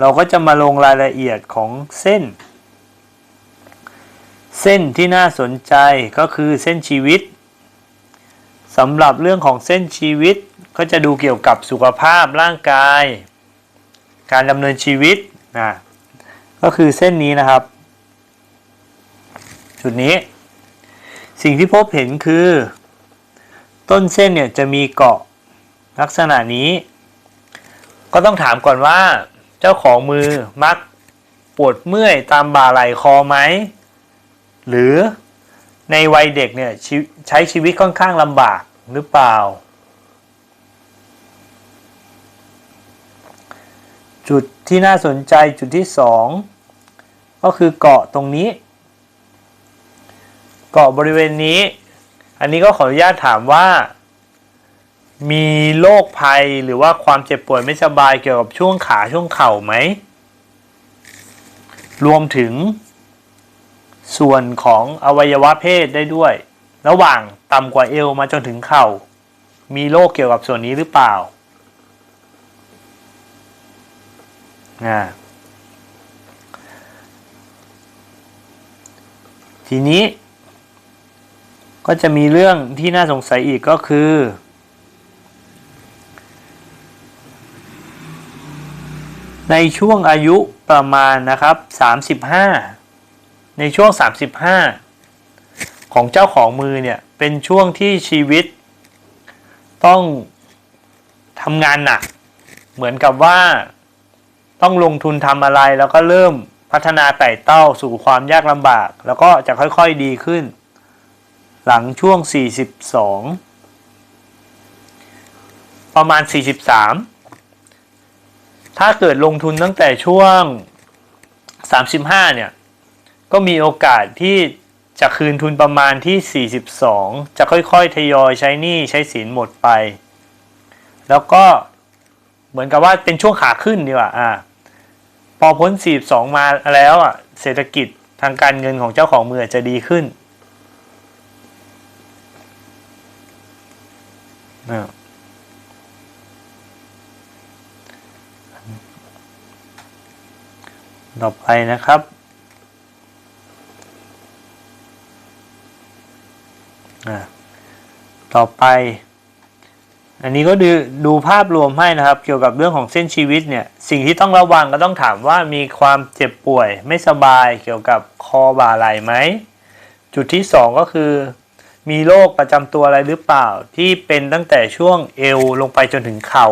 เราก็จะมาลงรายละเอียดของเส้น เส้นที่น่าสนใจก็คือเส้นชีวิตสำหรับเรื่องของเส้นชีวิตก็จะดูเกี่ยวกับสุขภาพร่างกาย การดำเนินชีวิตนะก็คือเส้นนี้นะครับ จุดนี้ สิ่งที่พบเห็นคือ ต้นเส้นเนี่ยจะมีเกาะลักษณะนี้ ก็ต้องถามก่อนว่า เจ้าของมือมักปวดเมื่อยตามบ่าไหล่คอไหม หรือในวัยเด็กเนี่ยใช้ชีวิตค่อนข้างลำบากหรือเปล่า จุดที่น่าสนใจจุดที่สองก็คือเกาะตรงนี้ เกาะบริเวณนี้ อันนี้ก็ขออนุญาตถามว่า มีโรคภัยหรือว่าความเจ็บป่วยไม่สบายเกี่ยวกับช่วงขาช่วงเข่าไหม รวมถึง ส่วนของอวัยวะเพศได้ด้วย ระหว่างต่ำกว่าเอวมาจนถึงเข่า มีโรคเกี่ยวกับส่วนนี้หรือเปล่าอ่าทีนี้ ก็จะมีเรื่องที่น่าสงสัยอีกก็คือ ในช่วงอายุประมาณนะครับ 35 ในช่วง 35 ของเจ้าของมือเนี่ย เป็นช่วงที่ชีวิต ต้องทำงานหนัก เหมือนกับว่าต้องลงทุนทำอะไรแล้วก็เริ่มพัฒนาไต่เต้าสู่ความยากลำบาก แล้วก็จะค่อยๆดีขึ้น หลังช่วง 42 ประมาณ 43 ถ้าเกิดลงทุนตั้งแต่ช่วง 35 เนี่ย ก็มีโอกาสที่จะคืนทุนประมาณที่ 42 จะค่อยๆ ทยอยใช้หนี้ใช้สินหมดไป แล้วก็เหมือนกับว่าเป็นช่วงขาขึ้นดีกว่าอ่า พอพ้น 42 มาแล้วอะ เศรษฐกิจทางการเงินของเจ้าของมือจะดีขึ้นนะ ต่อไปนะครับ ต่อไป อันนี้ก็ดูดูภาพรวมให้นะครับ เกี่ยวกับเรื่องของเส้นชีวิตเนี่ย สิ่งที่ต้องระวังก็ต้องถามว่ามีความเจ็บป่วยไม่สบายเกี่ยวกับคอบ่าไหล่ไหม จุดที่สองก็คือ มีโรคประจำตัวอะไรหรือเปล่าที่เป็นตั้งแต่ช่วงเอวลงไปจนถึงเข่า